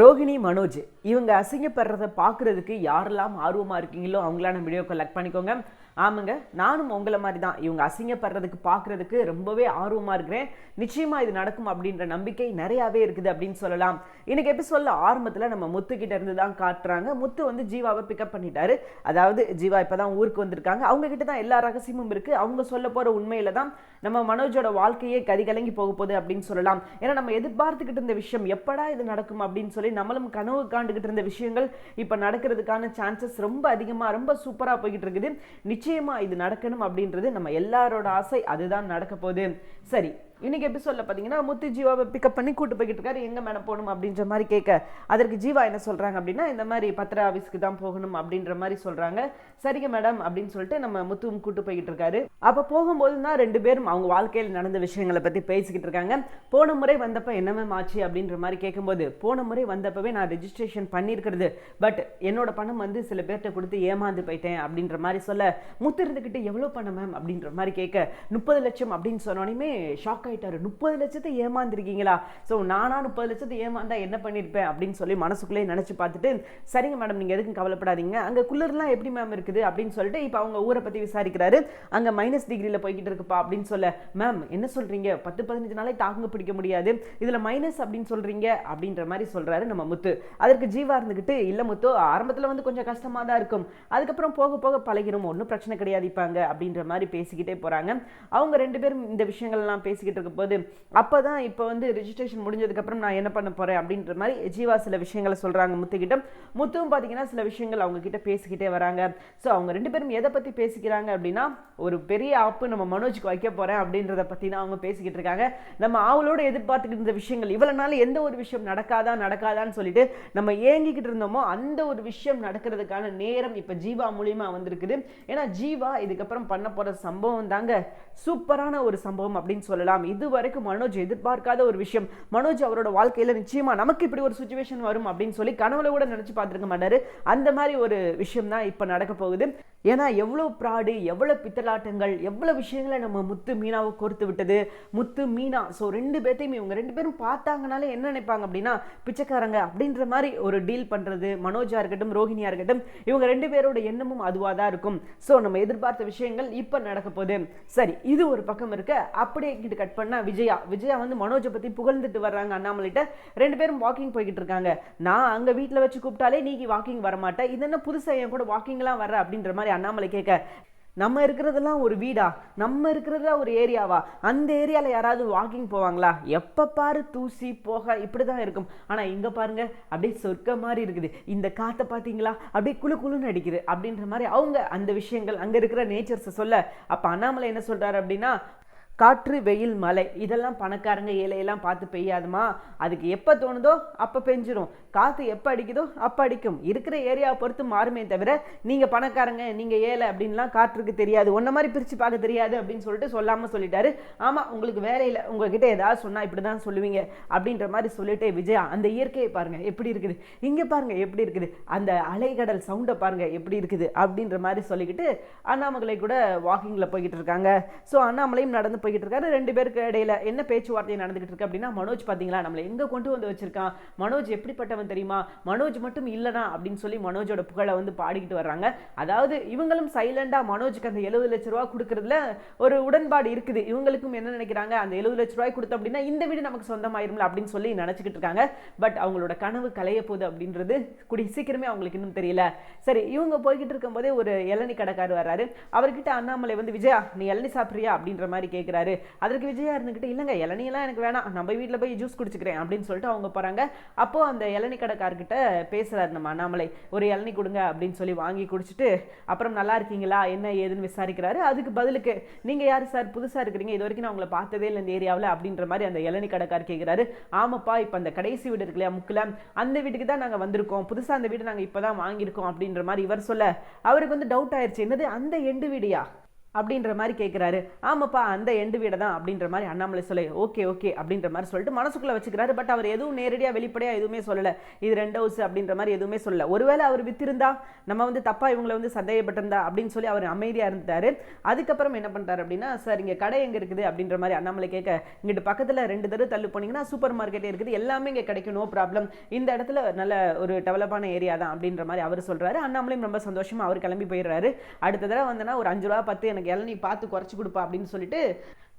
ரோஹிணி மனோஜ் இவங்க அசிங்கப்படுறத பார்க்குறதுக்கு யாரெல்லாம் ஆர்வமாக இருக்கீங்களோ அவங்களான வீடியோ கலெக்ட் பண்ணிக்கோங்க. ஆமாங்க நானும் உங்களை மாதிரி தான் இவங்க அசிங்கப்படுறதுக்கு பார்க்குறதுக்கு ரொம்பவே ஆர்வமாக இருக்கிறேன். நிச்சயமாக இது நடக்கும் அப்படின்ற நம்பிக்கை நிறையாவே இருக்குது அப்படின்னு சொல்லலாம். இன்னைக்கு எபிசோடில் ஆரம்பத்தில் நம்ம முத்துக்கிட்ட இருந்து தான் காட்டுறாங்க. முத்து வந்து ஜீவாவை பிக்கப் பண்ணிட்டாரு. அதாவது ஜீவா இப்போ தான் ஊருக்கு வந்திருக்காங்க. அவங்க கிட்ட தான் எல்லா ரகசியமும் இருக்குது அவங்க சொல்ல போகிற உண்மையில தான் நம்ம மனோஜோட வாழ்க்கையே கதி கலங்கி போக போகுது அப்படின்னு சொல்லலாம். ஏன்னா நம்ம எதிர்பார்த்துக்கிட்டு இருந்த விஷயம் எப்படா இது நடக்கும் அப்படின்னு சொல்லி நம்மளும் கனவு காண்டுகிட்டு இருந்த விஷயங்கள் இப்போ நடக்கிறதுக்கான சான்சஸ் ரொம்ப அதிகமாக ரொம்ப சூப்பராக போய்கிட்டு இருக்குது. நிச்சயமா இது நடக்கணும் அப்படின்றது நம்ம எல்லாரோட ஆசை அதுதான் நடக்க போகுது. சரி இன்னைக்கு எபிசோடில் பார்த்தீங்கன்னா முத்து ஜீவாவை பிக்கப் பண்ணி கூட்டு போய்கிட்டு இருக்காரு. எங்கே மேடம் போகணும் அப்படின்ற மாதிரி கேட்க அதற்கு ஜீவா என்ன சொல்றாங்க அப்படின்னா இந்த மாதிரி பத்திர ஆஃபீஸ்க்கு தான் போகணும் அப்படின்ற மாதிரி சொல்றாங்க. சரிங்க மேடம் அப்படின்னு சொல்லிட்டு நம்ம முத்துவும் கூட்டு போய்கிட்டு இருக்காரு. அப்போ போகும்போது தான் ரெண்டு பேரும் அவங்க வாழ்க்கையில் நடந்த விஷயங்களை பற்றி பேசிக்கிட்டு இருக்காங்க. போன முறை வந்தப்ப என்ன மேம் ஆச்சு அப்படின்ற மாதிரி கேட்கும்போது போன முறை வந்தப்பவே நான் ரெஜிஸ்ட்ரேஷன் பண்ணியிருக்கிறது. பட் என்னோட பணம் வந்து சில பேர்கிட்ட கொடுத்து ஏமாந்து போயிட்டேன் அப்படின்ற மாதிரி சொல்ல முத்து இருந்துக்கிட்டு எவ்வளோ பணம் மேம் அப்படின்ற மாதிரி கேட்க முப்பது லட்சம் அப்படின்னு சொன்னோடனே ஷாக் ஆயிட்டாரு. முப்பது லட்சத்தை ஏமாந்துருக்கீங்களா? ஸோ நானா முப்பது லட்சத்தை ஏமாந்தா என்ன பண்ணியிருப்பேன் அப்படின்னு சொல்லி மனசுக்குள்ளே நினச்சி பார்த்துட்டு சரிங்க மேடம் நீங்கள் எதுக்கும் கவலைப்படாதீங்க. அங்கே குளிர்லாம் எப்படி மேம் இருக்குது? அப்படின்னு சொல்லிட்டு இப்போ அவங்க ஊரை பற்றி விசாரிக்கிறாரு. அங்கே மைனஸ் டிகிரியில் போய்கிட்டு இருக்குப்பா அப்படின்னு சொல்ல மேம் என்ன சொல்கிறீங்க பத்து பதினஞ்சு நாளே தாங்க பிடிக்க முடியாது. இதில் மைனஸ் அப்படின்னு சொல்கிறீங்க அப்படின்ற மாதிரி சொல்கிறாரு நம்ம முத்து. அதற்கு ஜீவா இருந்துக்கிட்டு இல்லை முத்து ஆரம்பத்தில் வந்து கொஞ்சம் கஷ்டமாக தான் இருக்கும். அதுக்கப்புறம் போக போக பழகிடும் ஒன்றும் பிரச்சனை கிடையாது இப்பாங்க அப்படின்ற மாதிரி பேசிக்கிட்டே போகிறாங்க அவங்க ரெண்டு பேரும் இந்த விஷயங்கள்லாம் பேசிக்கிட்டு இருக்கும் போது அப்போ தான் இப்போ வந்து ரிஜிஸ்ட்ரேஷன் முடிஞ்சதுக்கப்புறம் நான் என்ன பண்ண போகிறேன் அப்படின்ற மாதிரி ஜீவா சில விஷயங்களை சொல்கிறாங்க முத்துக்கிட்ட. முத்துவும் பார்த்தீங்கன்னா சில விஷயங்கள் அவங்க கிட்ட பேசிக்கிட்டே வராங்க. ஸோ அவங்க ரெண்டு பேரும் எதை பற்றி பேசிக்கிறாங்க அப்படின்னா ஒரு பெரிய ஆப்பு நம்ம மனோஜுக்கு வைக்க போகிறேன் அப்படின்றத பற்றி தான் அவங்க பேசிக்கிட்டு இருக்காங்க. நம்ம ஆவலோட எதிர்பார்த்துக்கிட்டு இருந்த விஷயங்கள் இவ்வளோ நாள் எந்த ஒரு விஷயம் நடக்காதா நடக்காதான்னு சொல்லிட்டு நம்ம ஏங்கிக்கிட்டு இருந்தோமோ அந்த ஒரு விஷயம் நடக்கிறதுக்கான நேரம் இப்போ ஜீவா மூலியமா வந்திருக்குது. ஏன்னா ஜீவா இதுக்கப்புறம் பண்ண போகிற சம்பவம் தாங்க சூப்பரான ஒரு சம்பவம் அப்படின்னு சொல்லலாம். இது வரைக்கும் மனோஜ் எதிர்பார்க்காத ஒரு விஷயம். மனோஜ் அவரோட வாழ்க்கையில் நிச்சயமா நமக்கு இப்படி ஒரு சுச்சுவேஷன் வரும் அப்படின்னு சொல்லி கனவுல கூட நினச்சி பார்த்துருக்க மாட்டாரு. அந்த மாதிரி ஒரு விஷயம் தான் இப்போ நடக்க போகுது. ஏன்னா எவ்வளோ ப்ராடு எவ்வளோ பித்தலாட்டங்கள் எவ்வளோ விஷயங்களை நம்ம முத்து மீனாவை கோர்த்து விட்டது. முத்து மீனா ஸோ ரெண்டு பேர்த்தையும் இவங்க ரெண்டு பேரும் பார்த்தாங்கனாலே என்ன நினைப்பாங்க அப்படின்னா பிச்சைக்காரங்க அப்படின்ற மாதிரி ஒரு டீல் பண்ணுறது மனோஜா இருக்கட்டும் ரோஹிணியா இருக்கட்டும் இவங்க ரெண்டு பேரோட எண்ணமும் அதுவாக தான் இருக்கும். ஸோ நம்ம எதிர்பார்த்த விஷயங்கள் இப்போ நடக்க போகுது. சரி இது ஒரு பக்கம் இருக்க. அப்படியே கிட்ட கட் பண்ணால் விஜயா. விஜயா வந்து மனோஜை பற்றி புகழ்ந்துட்டு வர்றாங்க அண்ணாமலைகிட்ட. ரெண்டு பேரும் வாக்கிங் போய்கிட்டு இருக்காங்க. நான் அங்கே வீட்டில் வச்சு கூப்பிட்டாலே நீக்கி வாக்கிங் வர மாட்டேன் இது என்ன புதுசாக என் கூட வாக்கிங்லாம் வர அப்படின்ற மாதிரி அண்ணாமலை கேட்க நம்ம இருக்கிறதெல்லாம் ஒரு வீடா? நம்ம இருக்கிறதுலாம் ஒரு ஏரியாவா? அந்த ஏரியாவில் யாராவது வாக்கிங் போவாங்களா? எப்போ பாரு தூசி போக இப்படி தான் இருக்கும். ஆனால் இங்கே பாருங்க அப்படியே சொர்க்க மாதிரி இருக்குது. இந்த காற்றை பார்த்தீங்களா அப்படியே குளு குளுன்னு அடிக்குது. அப்படின்ற மாதிரி அவங்க அந்த விஷயங்கள் அங்கே இருக்கிற நேச்சர்ஸை சொல்ல. அப்போ அண்ணாமலை என்ன சொல்கிறாரு அப்படின்னா காற்று வெயில் மழை. இதெல்லாம் பணக்காரங்க ஏழையெல்லாம் பார்த்து பெய்யாதுமா? அதுக்கு எப்போ தோணுதோ அப்போ பெஞ்சிரும். காற்று எப்போ அடிக்குதோ அப்போ அடிக்கும். இருக்கிற ஏரியாவை பொறுத்து மாறுமே தவிர நீங்கள் பணக்காரங்க நீங்கள் ஏழை அப்படின்லாம் காற்றுக்கு தெரியாது. ஒன்றை மாதிரி பிரித்து பார்க்க தெரியாது அப்படின்னு சொல்லிட்டு சொல்லாமல் சொல்லிட்டாரு. ஆமாம் உங்களுக்கு வேலையில் உங்ககிட்ட ஏதாவது சொன்னால் இப்படி தான் சொல்லுவீங்க அப்படின்ற மாதிரி சொல்லிட்டே விஜயா அந்த இயற்கையை பாருங்கள் எப்படி இருக்குது? இங்கே பாருங்கள் எப்படி இருக்குது? அந்த அலைகடல் சவுண்டை பாருங்கள் எப்படி இருக்குது? அப்படின்ற மாதிரி சொல்லிக்கிட்டு அண்ணாமலை கூட வாக்கிங்கில் போய்கிட்டு இருக்காங்க. ஸோ அண்ணாமலையும் நடந்து போய்கிட்டு இருக்காரு ரெண்டு பேருக்கு இடையில என்ன பேச்சுவார்த்தை நடந்துகிட்டு இருக்கு அப்படின்னா மனோஜ் பார்த்தீங்களா நம்மளை எங்கே கொண்டு வந்து வச்சிருக்கான்? மனோஜ் எப்படிப்பட்டவன் தெரியுமா? மனோஜ் மட்டும் இல்லைனா அப்படின்னு சொல்லி மனோஜோட புகழை வந்து பாடிக்கிட்டு வர்றாங்க. அதாவது இவங்களும் சைலண்டாக மனோஜுக்கு அந்த எழுபது லட்ச ரூபா கொடுக்கறதுல ஒரு உடன்பாடு இருக்குது. இவங்களுக்கும் என்ன நினைக்கிறாங்க? அந்த எழுபது லட்ச ரூபாய் கொடுத்தோம் அப்படின்னா இந்த வீடு நமக்கு சொந்தமாயிரும்ல அப்படின்னு சொல்லி நினச்சிக்கிட்டு இருக்காங்க பட் அவங்களோட கனவு கலைய போகுது அப்படின்றது கூடிய சீக்கிரமே அவங்களுக்கு இன்னும் தெரியல. சரி இவங்க போய்கிட்டு இருக்கும்போதே ஒரு இளநி கடைக்காரர் வர்றாரு. அவர்கிட்ட அண்ணாமலை வந்து விஜயா நீ இளநி சாப்பிட்றியா? அப்படின்ற மாதிரி கேட்குறாரு அதற்கு விஜயா இருந்துக்கிட்டு இல்லைங்க இளநியெல்லாம் எனக்கு வேணாம். நம்ம வீட்டில் போய் ஜூஸ் குடிச்சுக்கிறேன் அப்படின்னு சொல்லிட்டு அவங்க போகிறாங்க அப்போது அந்த இளநி கடைக்காரர்கிட்ட பேசுகிறாரு நம்ம அண்ணாமலை. ஒரு இளநி கொடுங்க அப்படின்னு சொல்லி வாங்கி குடிச்சிட்டு அப்புறம் நல்லா இருக்கீங்களா? என்ன ஏதுன்னு விசாரிக்கிறாரு. அதுக்கு பதிலுக்கு நீங்கள் யார் சார்? புதுசாக இருக்கிறீங்க. இது வரைக்கும் நான் உங்களை பார்த்ததே இல்லை இந்த ஏரியாவில் அப்படின்ற மாதிரி அந்த இளநி கடைக்கார் கேட்குறாரு ஆமாப்பா இப்போ அந்த கடைசி வீடு இருக்கு இல்லையா முக்கில் அந்த வீட்டுக்கு தான் நாங்கள் வந்திருக்கோம். புதுசாக அந்த வீடு நாங்கள் இப்போ தான் வாங்கியிருக்கோம் அப்படின்ற மாதிரி இவர் சொல்ல அவருக்கு வந்து டவுட் ஆயிடுச்சு என்னது அந்த எண்டு வீடியா? அப்படின்ற மாதிரி கேட்குறாரு ஆமாப்பா அந்த எண்டு வீடை தான் அப்படின்ற மாதிரி அண்ணாமலை சொல்லி ஓகே ஓகே அப்படின்ற மாதிரி சொல்லிட்டு மனசுக்குள்ளே வச்சுக்கிறாரு. பட் அவர் எதுவும் நேரடியாக வெளிப்படையாக எதுவுமே சொல்லலை. இது ரெண்டு ஹவுஸ் அப்படின்ற மாதிரி எதுவுமே சொல்லலை. ஒருவேளை அவர் வித்திருந்தா நம்ம வந்து தப்பாக இவங்களை வந்து சந்தேகப்பட்டிருந்தா அப்படின்னு சொல்லி அவர் அமைதியாக இருந்தார். அதுக்கப்புறம் என்ன பண்ணுறாரு அப்படின்னா சார் இங்கே கடை எங்கே இருக்குது? அப்படின்ற மாதிரி அண்ணாமலை கேட்க இங்கிட்டு பக்கத்தில் ரெண்டு தடவை தள்ளு போனீங்கன்னா சூப்பர் மார்க்கெட்டே இருக்குது. எல்லாமே இங்கே கிடைக்கும் நோ ப்ராப்ளம் இந்த இடத்துல நல்ல ஒரு டெவலப்பான ஏரியா தான். அப்படின்ற மாதிரி அவர் சொல்கிறாரு அண்ணாமலையும் ரொம்ப சந்தோஷமாக அவர் கிளம்பி போயிடுறாரு. அடுத்த தடவை வந்தனா ஒரு அஞ்சு ரூபா பத்து எனக்கு இளநீ பார்த்து குறைச்சி கொடுப்பா அப்படின்னு சொல்லிட்டு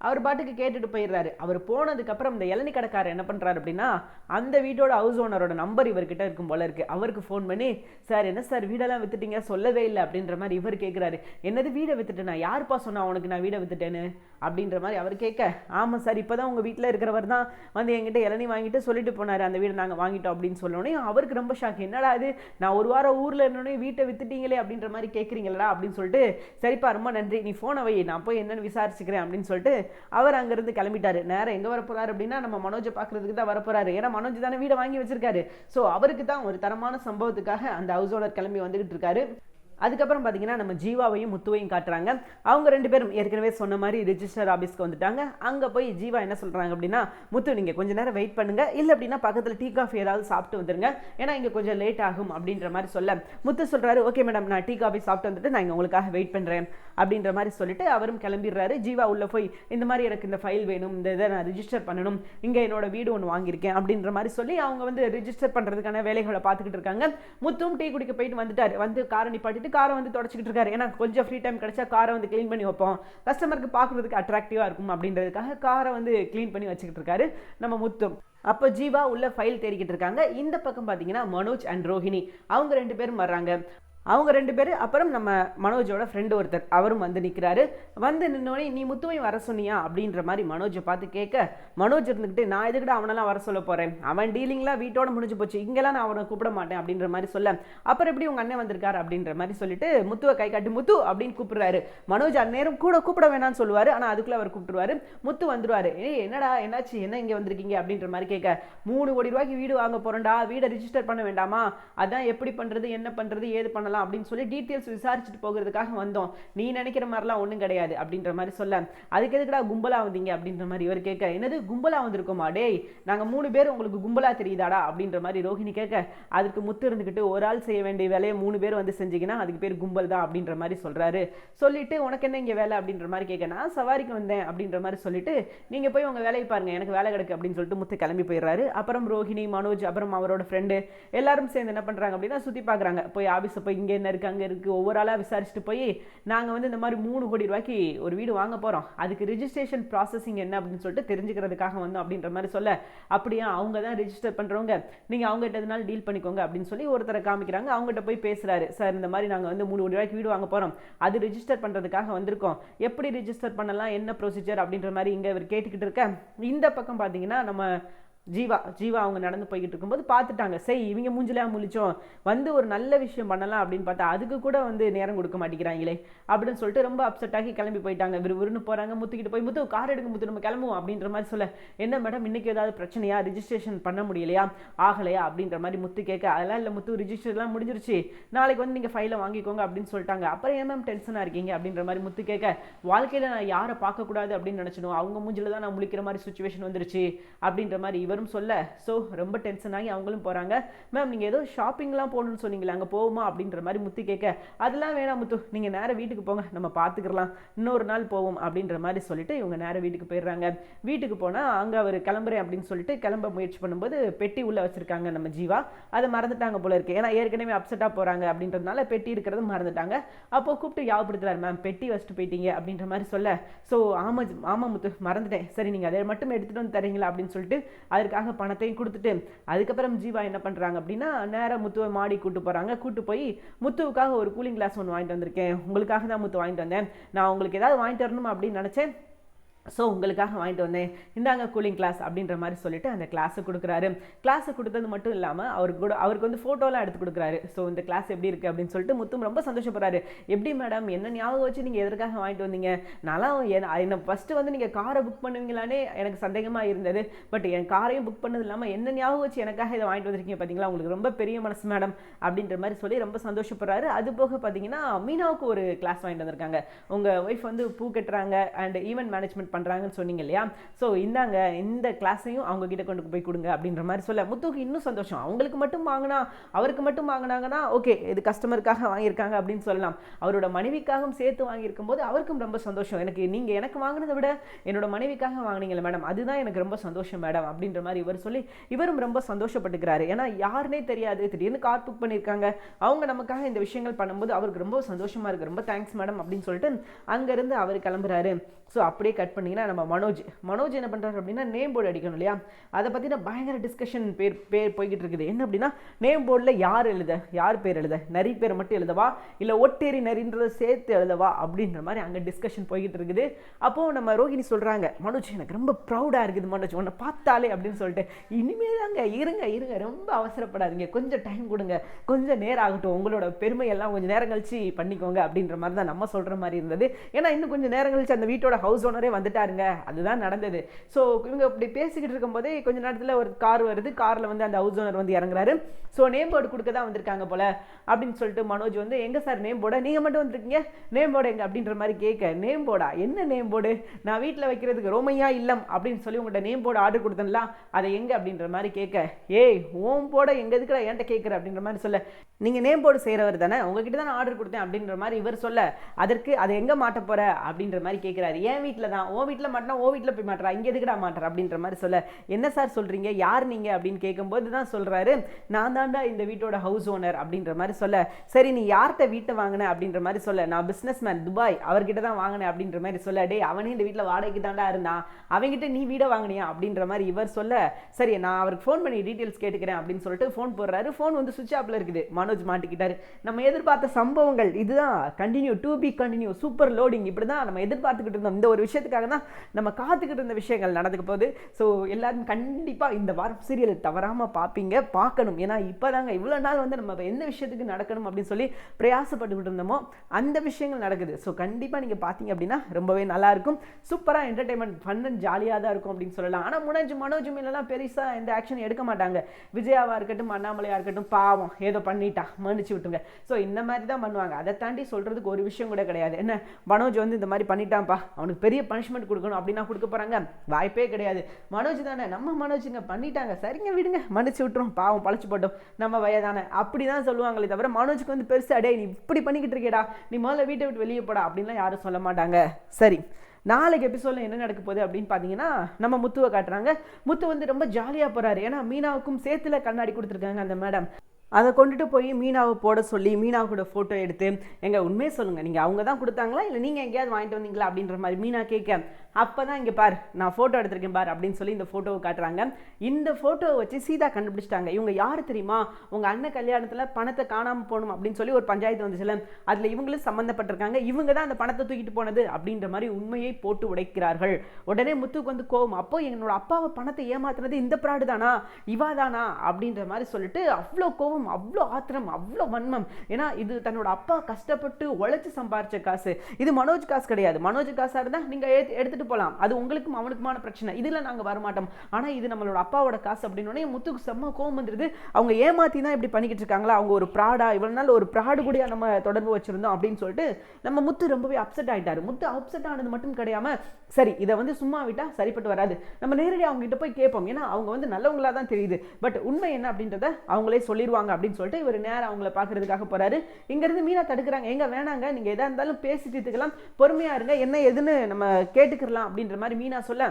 அவர் பாட்டுக்கு கேட்டுட்டு போயிடுறாரு. அவர் போனதுக்கப்புறம் இந்த இளநி கடைக்காரர் என்ன பண்ணுறாரு அப்படின்னா அந்த வீட்டோட ஹவுஸ் ஓனரோட நம்பர் இவர்கிட்ட இருக்கும் போல இருக்கு. அவருக்கு ஃபோன் பண்ணி சார் என்ன சார் வீடெல்லாம் வித்துட்டீங்க? சொல்லவே இல்லை. அப்படின்ற மாதிரி இவர் கேட்குறாரு என்னது வீடை வித்துட்டேனா? யாருப்பா சொன்னா உனக்கு நான் வீடை வித்துட்டேன்னு? அப்படின்ற மாதிரி அவர் கேட்க ஆமாம் சார் இப்போ தான் உங்கள் வீட்டில் இருக்கிறவர் தான் வந்து என்கிட்ட இளநி வாங்கிட்டு சொல்லிட்டு போனார். அந்த வீடை நாங்கள் வாங்கிட்டோம் அப்படின்னு சொன்னோடனே அவருக்கு ரொம்ப ஷாக் என்னடா அது நான் ஒரு வாரம் ஊரில் இருந்தோடனே வீட்டை வித்துட்டீங்களே? அப்படின்ற மாதிரி கேட்குறீங்களா அப்படின்னு சொல்லிட்டு சரிப்பா ரொம்ப நன்றி. நீ ஃபோனை வை. நான் போய் என்னென்னு விசாரிச்சுக்கிறேன் அப்படின்னு சொல்லிட்டு அவர் அங்கேருந்து கிளம்பிட்டாரு. நேரம் எங்கே வரப்போறாரு அப்படின்னா நம்ம மனோஜை பார்க்கறதுக்கு தான் வரப்போறாரு. ஏன்னா மனோஜ் தானே வீடை வாங்கி வச்சிருக்காரு. ஸோ அவருக்கு தான் ஒரு தரமான சம்பவத்துக்காக அந்த ஹவுஸ் ஓனர் கிளம்பி வந்துகிட்டு இருக்காரு. அதுக்கப்புறம் பார்த்தீங்கன்னா நம்ம ஜீவாவையும் முத்துவையும் காட்டுறாங்க. அவங்க ரெண்டு பேரும் ஏற்கனவே சொன்ன மாதிரி ரிஜிஸ்டர் ஆஃபீஸ்க்கு வந்துட்டாங்க. அங்கே போய் ஜீவா என்ன சொல்கிறாங்க அப்படின்னா முத்து நீங்கள் கொஞ்ச நேரம் வெயிட் பண்ணுங்க. இல்லை அப்படின்னா பக்கத்தில் டீ காஃபி ஏதாவது சாப்பிட்டு வந்துருங்க. ஏன்னா இங்கே கொஞ்சம் லேட் ஆகும் அப்படின்ற மாதிரி சொல்ல. முத்து சொல்கிறாரு ஓகே மேடம் நான் டீ காஃபி சாப்பிட்டு வந்துட்டு நான் இங்கே உங்களுக்காக வெயிட் பண்ணுறேன் அப்படின்ற மாதிரி சொல்லிட்டு அவரும் கிளம்பிடுறாரு. ஜீவா உள்ளே போய் இந்த மாதிரி எனக்கு இந்த ஃபைல் வேணும். இந்த இதை நான் ரிஜிஸ்டர் பண்ணணும். இங்கே என்னோட வீடு ஒன்று வாங்கியிருக்கேன் அப்படின்ற மாதிரி சொல்லி அவங்க வந்து ரிஜிஸ்டர் பண்ணுறதுக்கான வேலைகளை பார்த்துக்கிட்டு இருக்காங்க. முத்தும் டீ குடிக்க போயிட்டு வந்துட்டார். வந்து காரை நிப்பாட்டிட்டு காரை வந்து தொடச்சிக்கிட்டு இருக்காரு. ஏன்னா கொஞ்சம் ஃப்ரீ டைம் கிடைச்சா காரை வந்து க்ளீன் பண்ணி வைப்போம். கஸ்டமருக்கு பார்க்குறதுக்கு அட்ராக்டிவாக இருக்கும் அப்படின்றதுக்காக காரை வந்து க்ளீன் பண்ணி வச்சுக்கிட்டு இருக்காரு நம்ம முத்தும் அப்போ ஜீவா உள்ள ஃபைல் தேடிக்கிட்டு இருக்காங்க. இந்த பக்கம் பார்த்தீங்கன்னா மனோஜ் அண்ட் ரோஹிணி. அவங்க ரெண்டு பேரும் வர்றாங்க. அவங்க ரெண்டு பேர் அப்புறம் நம்ம மனோஜோட ஃப்ரெண்டு ஒருத்தர். அவரும் வந்து நிற்கிறாரு வந்து நின்னோடனே நீ முத்துவை வர சொன்னியா? அப்படின்ற மாதிரி மனோஜை பார்த்து கேட்க மனோஜ் இருந்துக்கிட்டு நான் எதுக்கிட்ட அவனெல்லாம் வர சொல்ல போகிறேன் அவன் டீலிங்லாம் வீட்டோட முடிஞ்சு போச்சு. இங்கெல்லாம் நான் அவனை கூப்பிட மாட்டேன். அப்படின்ற மாதிரி சொல்ல. அப்புறம் எப்படி உங்கள் அண்ணன் வந்திருக்காரு? அப்படின்ற மாதிரி சொல்லிட்டு முத்துவை கை காட்டி முத்து அப்படின்னு கூப்பிடுறாரு. மனோஜ் அந்நேரம் கூட கூப்பிட வேணாம்னு சொல்லுவார். ஆனால் அதுக்குள்ளே அவர் கூப்பிட்டுருவாரு. முத்து வந்துடுவார் ஏய் என்னடா என்னாச்சு? என்ன இங்கே வந்திருக்கீங்க? அப்படின்ற மாதிரி கேட்க. மூணு கோடி ரூபாய்க்கு வீடு வாங்க போகிறேன்டா வீடை ரிஜிஸ்டர் பண்ண வேண்டாமா? அதான் எப்படி பண்ணுறது என்ன பண்ணுறது ஏது பண்ணலாம்? அப்படின்னு சொல்லி டீட்டெயில்ஸ் விசாரிச்சுட்டு போகிறதுக்காக வந்தோம். நீ நினைக்கிற மாதிரிலாம் ஒன்றும் கிடையாது அப்படின்ற மாதிரி சொல்ல. அதுக்கு எதுக்குடா கும்பலாக வந்தீங்க அப்படின்ற மாதிரி இவர் கேட்க என்னது கும்பலாக வந்திருக்கோமா? டேய் நாங்கள் மூணு பேர் உங்களுக்கு கும்பலா தெரியுதாடா? அப்படின்ற மாதிரி ரோஹிணி கேட்க அதுக்கு முத்து இருந்துக்கிட்டு ஒரு ஆள் செய்ய வேண்டிய வேலையை மூணு பேர் வந்து செஞ்சீங்கன்னா அதுக்கு பேர் கும்பல் தான் அப்படின்ற மாதிரி சொல்கிறாரு சொல்லிட்டு உனக்கு என்ன இங்கே வேலை? அப்படின்ற மாதிரி கேட்க நான் சவாரிக்கு வந்தேன் அப்படின்ற மாதிரி சொல்லிட்டு நீங்க போய் உங்க வேலையை பாருங்க எனக்கு வேலை கிடக்கு அப்படின்னு சொல்லிட்டு முத்து கிளம்பி போயிடுறாரு. அப்புறம் ரோஹிணி மனோஜ் அப்புறம் அவரோட ஃப்ரெண்டு எல்லாரும் சேர்ந்து என்ன பண்ணுறாங்க அப்படின்னா சுத்தி பார்க்குறாங்க. போய் ஆஃபீஸை போய் இங்கே என்ன இருக்குது அங்கே இருக்குது ஒவ்வொரு ஆளாக விசாரிச்சுட்டு போய் நாங்கள் வந்து இந்த மாதிரி மூணு கோடி ரூபாய்க்கு ஒரு வீடு வாங்க போகிறோம் அதுக்கு ரிஜிஸ்ட்ரேஷன் ப்ராசஸிங் என்ன அப்படின்னு சொல்லிட்டு தெரிஞ்சுக்கிறதுக்காக வந்தோம் அப்படின்ற மாதிரி சொல்ல அப்படியா அவங்க தான் ரிஜிஸ்டர் பண்ணுறவங்க நீங்கள் அவங்ககிட்ட எதனால டீல் பண்ணிக்கோங்க அப்படின்னு சொல்லி ஒருத்தரை காமிக்கிறாங்க. அவங்ககிட்ட போய் பேசுகிறாரு சார் இந்த மாதிரி நாங்கள் வந்து மூணு கோடி ரூபாய்க்கு வீடு வாங்க போகிறோம் அது ரிஜிஸ்டர் பண்ணுறதுக்காக வந்திருக்கோம். எப்படி ரிஜிஸ்டர் பண்ணலாம்? என்ன ப்ரொசீஜர் அப்படின்ற மாதிரி இங்கே இவர் கேட்டுக்கிட்டு இருக்க. இந்த பக்கம் பார்த்தீங்கன்னா நம்ம ஜீவா ஜீவா அவங்க நடந்து போய்கிட்டு இருக்கும்போது பார்த்துட்டாங்க. செய் இவங்க மூஞ்சிலாம் முழிச்சோம். வந்து ஒரு நல்ல விஷயம் பண்ணலாம் அப்படின்னு பார்த்தா அதுக்கு கூட வந்து நேரம் கொடுக்க மாட்டேங்கிறாங்களே அப்படின்னு சொல்லிட்டு ரொம்ப அப்செட் ஆகி கிளம்பி போயிட்டாங்க. விறுவிறுன்னு போகிறாங்க முத்துக்கிட்டு போய் முத்து கார் எடுக்க முத்து நம்ம கிளம்புவோம் அப்படின்ற மாதிரி சொல்ல என்ன மேடம் இன்றைக்கி ஏதாவது பிரச்சனையா? ரிஜிஸ்ட்ரேஷன் பண்ண முடியலையா? ஆகலையா? அப்படின்ற மாதிரி முத்து கேட்க அதெல்லாம் இல்லை முத்து ரிஜிஸ்டர்லாம் முடிஞ்சிருச்சு. நாளைக்கு வந்து நீங்கள் ஃபைலை வாங்கிக்கோங்க அப்படின்னு சொல்லிட்டாங்க. அப்புறம் ஏன் மேம் டென்ஷனாக இருக்கீங்க? அப்படின்ற மாதிரி முத்து கேட்க வாழ்க்கையில் நான் யாரை பார்க்கக்கூடாது? அப்படின்னு நினச்சிடும் அவங்க மூஞ்சில் தான் நான் முழிக்கிற மாதிரி சுச்சுவேஷன் வந்துருச்சு அப்படின்ற மாதிரி இவரும் சொல்ல ஸோ ரொம்ப டென்ஷன் ஆகி அவங்களும் போகிறாங்க மேம் நீங்கள் ஏதோ ஷாப்பிங்லாம் போகணும்னு சொன்னீங்களே அங்கே போகுமா? அப்படின்ற மாதிரி முத்து கேட்க அதெல்லாம் வேணாம் முத்து நீங்கள் நேராக வீட்டுக்கு போங்க நம்ம பார்த்துக்கலாம் இன்னொரு நாள் போவோம் அப்படின்ற மாதிரி சொல்லிட்டு இவங்க நேராக வீட்டுக்கு போயிடுறாங்க. வீட்டுக்கு போனால் அங்கே அவர் கிளம்புறேன் அப்படின்னு சொல்லிட்டு கிளம்ப முயற்சி பண்ணும்போது பெட்டி உள்ளே வச்சுருக்காங்க நம்ம ஜீவா. அதை மறந்துட்டாங்க போல இருக்கு. ஏன்னா ஏற்கனவே அப்செட்டாக போகிறாங்க அப்படின்றதுனால பெட்டி இருக்கிறது மறந்துட்டாங்க. அப்போ கூப்பிட்டு யாவப்படுத்துறாரு மேம் பெட்டி வச்சுட்டு போயிட்டீங்க அப்படின்ற மாதிரி சொல்ல ஸோ ஆமாம் ஆமாம் முத்து மறந்துட்டேன். சரி நீங்கள் அதை மட்டும் எடுத்துகிட்டு வந்து தரீங்களா? அப்படின்னு சொல்லிட்டு அதுக்காக பணத்தையும் கொடுத்துட்டு. அதுக்கப்புறம் ஜீவா என்ன பண்ணுறாங்க அப்படின்னா நேராக முத்துவை மாடி கூட்டு போகிறாங்க கூட்டு போய் முத்துவுக்காக ஒரு கூலிங் கிளாஸ் ஒன்று வாங்கிட்டு வந்திருக்கேன். உங்களுக்காக தான் முத்து வாங்கிட்டு வந்தேன். நான் உங்களுக்கு ஏதாவது வாங்கிட்டு வரணும் அப்படின்னு நினச்சேன்? ஸோ உங்களுக்காக வாங்கிட்டு வந்தேன். இந்தாங்க கூலிங் கிளாஸ் அப்படின்ற மாதிரி சொல்லிட்டு அந்த கிளாஸை கொடுக்குறாரு. கிளாஸை கொடுத்தது மட்டும் இல்லாமல் அவருக்கு கூட அவருக்கு வந்து ஃபோட்டோலாம் எடுத்து கொடுக்குறாரு. ஸோ இந்த கிளாஸ் எப்படி இருக்குது அப்படின்னு சொல்லிட்டு முத்தும் ரொம்ப சந்தோஷப்படுறாரு. எப்படி மேடம் என்ன ஞாபகம் வச்சு நீங்கள் எதற்காக வாங்கிட்டு வந்தீங்க? நான்லாம் என்ன என்னை ஃபஸ்ட்டு வந்து நீங்கள் காரை புக் பண்ணுவீங்களானே எனக்கு சந்தேகமாக இருந்தது. பட் என் காரையும் புக் பண்ணது இல்லாமல் என்ன ஞாபகம் வச்சு எனக்காக இதை வாங்கிட்டு வந்திருக்கீங்க பார்த்தீங்களா உங்களுக்கு ரொம்ப பெரிய மனசு மேடம் அப்படின்ற மாதிரி சொல்லி ரொம்ப சந்தோஷப்படுறாரு. அது போக பார்த்தீங்கன்னா மீனாவுக்கு ஒரு கிளாஸ் வாங்கிட்டு வந்திருக்காங்க. உங்கள் ஒய்ஃப் வந்து பூ கட்டுறாங்க. அண்ட் ஈவெண்ட் மேனேஜ்மெண்ட் பண்ணுறாங்கன்னு சொன்னீங்க இல்லையா? ஸோ இந்தாங்க இந்த கிளாஸையும் அவங்க கிட்ட கொண்டு போய் கொடுங்க அப்படின்ற மாதிரி சொல்ல. முத்துக்கு இன்னும் சந்தோஷம். அவங்களுக்கு மட்டும் வாங்கினா அவருக்கு மட்டும் வாங்கினாங்கன்னா ஓகே இது கஸ்டமருக்காக வாங்கியிருக்காங்க அப்படின்னு சொல்லலாம். அவரோட மனைவிக்காகவும் சேர்த்து வாங்கியிருக்கும் போது அவருக்கும் ரொம்ப சந்தோஷம். எனக்கு நீங்கள் எனக்கு வாங்கினதை விட என்னோட மனைவிக்காக வாங்கினீங்களே மேடம் அதுதான் எனக்கு ரொம்ப சந்தோஷம் மேடம் அப்படின்ற மாதிரி இவர் சொல்லி இவரும் ரொம்ப சந்தோஷப்பட்டுக்கிறாரு. ஏன்னா யாருனே தெரியாது. திடீர்னு கார் புக் பண்ணியிருக்காங்க. அவங்க நமக்காக இந்த விஷயங்கள் பண்ணும்போது அவருக்கு ரொம்ப சந்தோஷமாக இருக்குது ரொம்ப தேங்க்ஸ் மேடம் அப்படின்னு சொல்லிட்டு அங்கேருந்து அவர் கிளம்புறாரு. ஸோ அப்படியே கட் பண்ணிங்கன்னா நம்ம மனோஜ் மனோஜ் என்ன பண்ணுறாரு அப்படின்னா நேம் போர்டு அடிக்கணும் இல்லையா? அதை பற்றின பயங்கர டிஸ்கஷன் பேர் பேர் போய்கிட்டு இருக்குது. என்ன அப்படின்னா நேம் போர்டில் யார் எழுத யார் பேர் எழுத? நரி பேரை மட்டும் எழுதவா? இல்லை ஒட்டேரி நரின்றதை சேர்த்து எழுதவா? அப்படின்ற மாதிரி அங்கே டிஸ்கஷன் போய்கிட்டு இருக்குது. அப்போது நம்ம ரோஹிணி சொல்கிறாங்க மனோஜ் எனக்கு ரொம்ப ப்ரௌடாக இருக்குது மனோஜ். உன்னை பார்த்தாலே அப்படின்னு சொல்லிட்டு. இனிமேல் தாங்க இருங்க இருங்க. ரொம்ப அவசரப்படாதீங்க. கொஞ்சம் டைம் கொடுங்க. கொஞ்சம் நேரம் ஆகட்டும். உங்களோட பெருமையெல்லாம் கொஞ்சம் நேரம் கழிச்சு பண்ணிக்கோங்க அப்படின்ற மாதிரி தான் நம்ம சொல்கிற மாதிரி இருந்தது. ஏன்னா இன்னும் கொஞ்சம் நேரம் கழிச்சு அந்த வீட்டோட ஹவுஸ் ஓனரே வந்துட்டாருங்க. அதுதான் நடந்தது. ஸோ இவங்க இப்படி பேசிக்கிட்டு இருக்கும்போதே கொஞ்ச நேரத்தில் ஒரு கார் வருது. காரில் வந்து அந்த ஹவுஸ் ஓனர் வந்து இறங்குறாரு. ஸோ நேம் போர்டு கொடுக்க தான் வந்திருக்காங்க போல அப்படின்னு சொல்லிட்டு மனோஜ் வந்து எங்கே சார் நேம் போர்டா நீங்கள் மட்டும் வந்திருக்கீங்க? நேம் போர்டு எங்கே? அப்படின்ற மாதிரி கேட்க நேம் போர்டா என்ன நேம் போர்டு நான் வீட்டில் வைக்கிறதுக்கு ரோமையா இல்லம் அப்படின்னு சொல்லி உங்கள்கிட்ட நேம் போர்டு ஆர்டர் கொடுத்தேன்ல அதை எங்கே அப்படின்ற மாதிரி கேட்க ஏய் ஓம் போட எங்கே எதுக்குடா என்கிட்ட கேட்குற? அப்படின்ற மாதிரி சொல்ல நீங்கள் நேம் போர்டு செய்கிறவர் தானே? உங்ககிட்ட தான் ஆர்டர் கொடுத்தேன் அப்படின்ற மாதிரி இவர் சொல்ல அதற்கு அதை எங்கே மாட்ட போகிற அப்படின்ற மாதிரி கேட்குறாரு. என் வீட்டில் தான். ஓ வீட்டில் மாட்டினா ஓ வீட்டில் போய் மாட்டுறா. இங்கே எதுக்குடா மாட்டுற அப்படின்ற மாதிரி சொல்ல. என்ன சார் சொல்கிறீங்க யார் நீங்கள் அப்படின்னு கேட்கும்போது தான் சொல்கிறாரு நான் தாண்டா இந்த வீட்டோட ஹவுஸ் ஓனர் அப்படின்ற மாதிரி சொல்ல. சரி நீ யார்கிட்ட வீட்டை வாங்கின அப்படின்ற மாதிரி சொல்ல. நான் பிஸ்னஸ் மேன் துபாய் அவர்கிட்ட தான் வாங்கினேன் அப்படின்ற மாதிரி சொல்ல. டேய் அவனே இந்த வீட்டில் வாடகைக்கு தாண்டா இருந்தான். அவங்ககிட்ட நீ வீடை வாங்கினியா அப்படின்ற மாதிரி இவர் சொல்ல. சரி நான் அவருக்கு ஃபோன் பண்ணி டீட்டெயில்ஸ் கேட்டுக்கிறேன் அப்படின்னு சொல்லிட்டு ஃபோன் போடுறாரு. ஃபோன் வந்து சுவிச் ஆஃப்ல இருக்குது. மனோஜ் மாட்டிக்கிட்டாரு. நம்ம எதிர்பார்த்த சம்பவங்கள் இதுதான். Continue to be continue super loading இப்படி தான் நம்ம எதிர்பார்த்துக்கிட்டு இருந்தோம். இந்த ஒரு விஷயத்துக்காக தான் நம்ம காத்துக்கிட்டு இருந்த விஷயங்கள் நடந்துக்க போகுது. ஸோ எல்லாரும் கண்டிப்பாக இந்த வாரம் சீரியல் தவறாமல் பார்ப்பீங்க பார்க்கணும் ஏன்னா இப்போதாங்க இவ்வளோ நாள் வந்து நம்ம எந்த விஷயத்துக்கு நடக்கணும் அப்படின்னு சொல்லி பிரயாசப்பட்டுக்கிட்டு இருந்தோமோ அந்த விஷயங்கள் நடக்குது. ஸோ கண்டிப்பாக நீங்கள் பார்த்தீங்க அப்படின்னா ரொம்பவே நல்லாயிருக்கும் சூப்பராக என்டர்டைன்மெண்ட் ஃபன் அண்ட் ஜாலியாக தான் இருக்கும் அப்படின்னு சொல்லலாம். ஆனால் முனஜ் மனோஜ் மேலாம் பெருசாக எந்த ஆக்ஷன் எடுக்க மாட்டாங்க. விஜயாவாக இருக்கட்டும் அண்ணாமலையாக இருக்கட்டும் பாவம் ஏதோ பண்ணிட்டா மன்னிச்சு விட்டுங்க ஸோ இந்த மாதிரி தான் பண்ணுவாங்க. அதை தாண்டி சொல்கிறதுக்கு ஒரு விஷயம் கூட கிடையாது. என்ன மனோஜ் வந்து இந்த மாதிரி பண்ணிட்டான்ப்பா அவனுக்கு பெரிய பனிஷ்மெண்ட் கொடுக்கணும் அப்படின்னா கொடுக்க போகிறாங்க வாய்ப்பே கிடையாது. மனோஜ் தானே நம்ம மனோஜுங்க பண்ணிட்டாங்க. சரிங்க விடுங்க. மன்னிச்சு விட்டுரும். பாவம் பழச்சு போட்டோம். நம்ம வயதானே அப்படி தான் சொல்லுவாங்களே தவிர மனோஜுக்கு வந்து பெருசு அடே நீ இப்படி பண்ணிக்கிட்டு இருக்கேடா நீ முதல்ல வீட்டை விட்டு வெளியே போடா. அப்படின்லாம் யாரும் சொல்ல மாட்டாங்க. சரி. நாளைக்கு எபிசோடில் என்ன நடக்க போகுது அப்படின்னு பார்த்தீங்கன்னா நம்ம முத்துவை காட்டுறாங்க. முத்து வந்து ரொம்ப ஜாலியாக போகிறாரு ஏன்னா மீனாவுக்கும் சேத்துல கண்ணாடி கொடுத்துருக்காங்க அந்த மேடம் அதை கொண்டுட்டு போய் மீனாவை போட சொல்லி மீனா கூட ஃபோட்டோ எடுத்து எங்கள் உண்மையை சொல்லுங்கள் நீங்கள் அவங்க தான் கொடுத்தாங்களா? இல்லை நீங்கள் எங்கேயாவது வாங்கிட்டு வந்தீங்களா? அப்படின்ற மாதிரி மீனா கேட்க அப்போ தான் இங்கே பார் நான் ஃபோட்டோ எடுத்திருக்கேன் பார் அப்படின்னு சொல்லி இந்த ஃபோட்டோவை காட்டுறாங்க. இந்த ஃபோட்டோவை வச்சு சீதா கண்டுபிடிச்சிட்டாங்க. இவங்க யார் தெரியுமா? உங்கள் அண்ணன் கல்யாணத்தில் பணத்தை காணாமல் போகணும் அப்படின்னு சொல்லி ஒரு பஞ்சாயத்து வந்துச்சுல. அதில் இவங்களும் சம்மந்தப்பட்டிருக்காங்க இவங்க தான் அந்த பணத்தை தூக்கிட்டு போனது அப்படின்ற மாதிரி உண்மையை போட்டு உடைக்கிறார்கள். உடனே முத்துக்கு வந்து கோவம். அப்போ என்னோட அப்பாவை பணத்தை ஏமாத்துனது இந்த ப்ராடு தானா? இவா தானா? அப்படின்ற மாதிரி சொல்லிட்டு அவ்வளோ கோவம் அவ்வளோ ஆத்திரம் அவ்வளோ வன்மம். ஏன்னா இது தன்னோட அப்பா கஷ்டப்பட்டு உழைச்சி சம்பாரிச்ச காசு. இது மனோஜ் காசு கிடையாது. மனோஜ் காசாக இருந்தால் நீங்கள் எடுத்துட்டு போகலாம் அது உங்களுக்கும் அவனுக்குமான பிரச்சனை. இதில் நாங்கள் வரமாட்டோம். ஆனால் இது நம்மளோட அப்பாவோட காசு அப்படின்னு முத்துக்கு செம்ம கோவம் வந்துருது. அவங்க ஏமாத்தி தான் இப்படி பண்ணிக்கிட்டு இருக்காங்களா? அவங்க ஒரு ப்ராடா இவ்வளோ நாள் ஒரு ப்ராடு கூட நம்ம தொடர்பு வச்சுருந்தோம் அப்படின்னு சொல்லிட்டு நம்ம முத்து ரொம்பவே அப்செட் ஆகிட்டார் முத்து அப்செட் ஆனது மட்டும் கிடையாம சரி இதை வந்து சும்மா விட்டால் சரிப்பட்டு வராது. நம்ம நேரடியாக அவங்ககிட்ட போய் கேட்போம். ஏன்னா அவங்க வந்து நல்லவங்களாக தான் தெரியுது. பட் உண்மை என்ன அப்படின்றத அவங்களே சொல்லிடுவாங்க அப்படின்னு சொல்லிட்டு இவர் நேரம் அவங்கள பார்க்கறதுக்காக போகிறாரு இங்கேருந்து மீனா தடுக்கிறாங்க. எங்கே வேணாங்க. நீங்கள் எதாக இருந்தாலும் பேசிட்டு இருக்கலாம் பொறுமையாக இருங்க. என்ன எதுன்னு நம்ம கேட்டுக்கலாம் அப்படின்ற மாதிரி மீனா சொல்ல